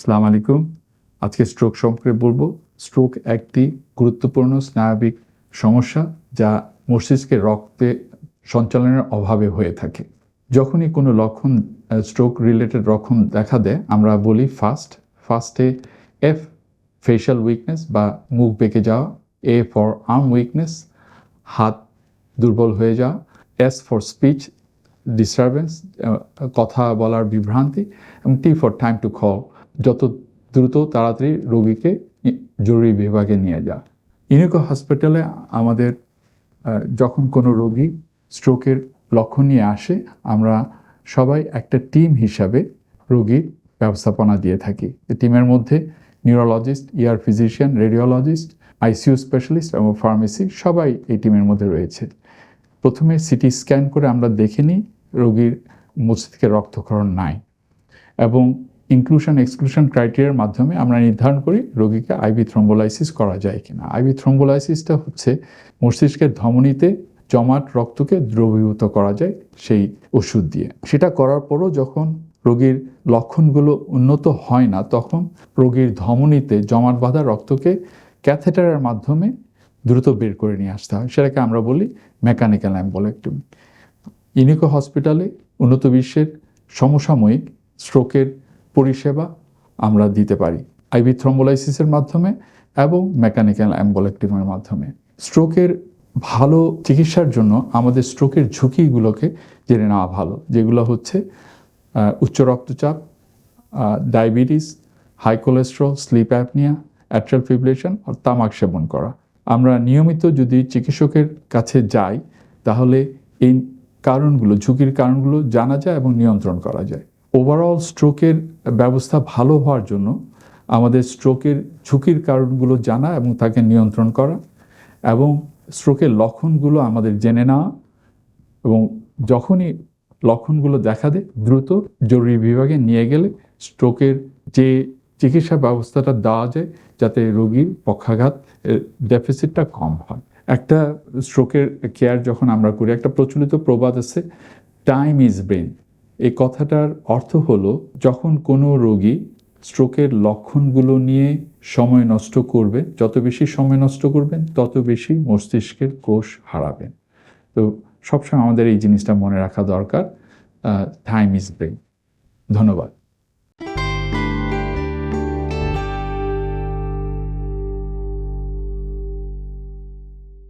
সালাম আলাইকুম। আজকে স্ট্রোক সম্পর্কে বলব। স্ট্রোক একটি গুরুত্বপূর্ণ স্নায়বিক সমস্যা যা মস্তিষ্কে রক্তে সঞ্চালনের অভাবে হয়ে থাকে। যখনই কোনো লক্ষণ স্ট্রোক রিলেটেড লক্ষণ দেখা দেয়, আমরা বলি ফার্স্ট ফার্স্টে এফ ফেশিয়াল উইকনেস বা মুখ বেঁকে যাওয়া। এ ফর আর্ম উইকনেস হাত দুর্বল হয়ে যাওয়া। এস ফর স্পিচ ডিস্টারবেন্স কথা বলার বিভ্রান্তি। এবং T for time to call যত দ্রুত তাড়াতাড়ি রোগীকে জরুরি বিভাগে নিয়ে যাওয়া ইউনিকো হসপিটালে আমাদের যখন কোনো রোগী স্ট্রোকের লক্ষণ নিয়ে আসে, আমরা সবাই একটা টিম হিসাবে রোগীর ব্যবস্থাপনা দিয়ে থাকি। টিমের মধ্যে neurologist, ear physician, radiologist, ICU specialist এবং ফার্মেসি সবাই এই টিমের মধ্যে রয়েছে। প্রথমে সিটি স্ক্যান করে আমরা দেখে নিই রোগীর মস্তিষ্কে রক্তক্ষরণ নাই এবং ইনক্লুশন এক্সক্লুশন ক্রাইটেরিয়ার মাধ্যমে আমরা নির্ধারণ করি রোগীকে আইভি থ্রম্বোলাইসিস করা যায় কিনা। আইভি থ্রম্বোলাইসিসটা হচ্ছে মস্তিষ্কের ধমনীতে জমাট রক্তকে দ্রবীভূত করা যায় সেই ওষুধ দিয়ে। সেটা করার পরও যখন রোগীর লক্ষণগুলো উন্নত হয় না, তখন রোগীর ধমনীতে জমাট বাঁধা রক্তকে ক্যাথেটারের মাধ্যমে দ্রুত বের করে নিয়ে আসতে হয়। সেটাকে আমরা বলি মেকানিক্যাল অ্যাম্বলেক্টমি। ইউনিকো হসপিটালে উন্নত বিশ্বের সমসাময়িক স্ট্রোকের পরিষেবা আমরা দিতে পারি আইভি থ্রম্বোলাইসিসের মাধ্যমে এবং মেকানিক্যাল অ্যাম্বলেক্টমের মাধ্যমে। স্ট্রোকের ভালো চিকিৎসার জন্য আমাদের স্ট্রোকের ঝুঁকিগুলোকে জেনে নেওয়া ভালো, যেগুলো হচ্ছে উচ্চ রক্তচাপ diabetes, high cholesterol, sleep apnoea, atrial fibrillation আর তামাক সেবন করা। আমরা নিয়মিত যদি চিকিৎসকের কাছে যাই, তাহলে এই কারণগুলো, ঝুঁকির কারণগুলো জানা যায় এবং নিয়ন্ত্রণ করা যায়। ওভারঅল স্ট্রোকের ব্যবস্থা ভালো হওয়ার জন্য আমাদের স্ট্রোকের ঝুঁকির কারণগুলো জানা এবং তাকে নিয়ন্ত্রণ করা এবং স্ট্রোকের লক্ষণগুলো আমাদের জেনে নেওয়া এবং যখনই লক্ষণগুলো দেখা দেয়, দ্রুত জরুরি বিভাগে নিয়ে গেলে স্ট্রোকের যে চিকিৎসা ব্যবস্থাটা দেওয়া যায় যাতে রোগীর পক্ষাঘাত ডেফিসিটটা কম হয়। একটা স্ট্রোকের কেয়ার যখন আমরা করি, একটা প্রচলিত প্রবাদ আছে টাইম ইজ ব্রেন এই কথাটার অর্থ হলো, যখন কোনো রোগী স্ট্রোকের লক্ষণগুলো নিয়ে সময় নষ্ট করবে, যত বেশি সময় নষ্ট করবেন, তত বেশি মস্তিষ্কের কোষ হারাবেন। তো সবসময় আমাদের এই জিনিসটা মনে রাখা দরকার। টাইম ইজ ব্রেন ধন্যবাদ।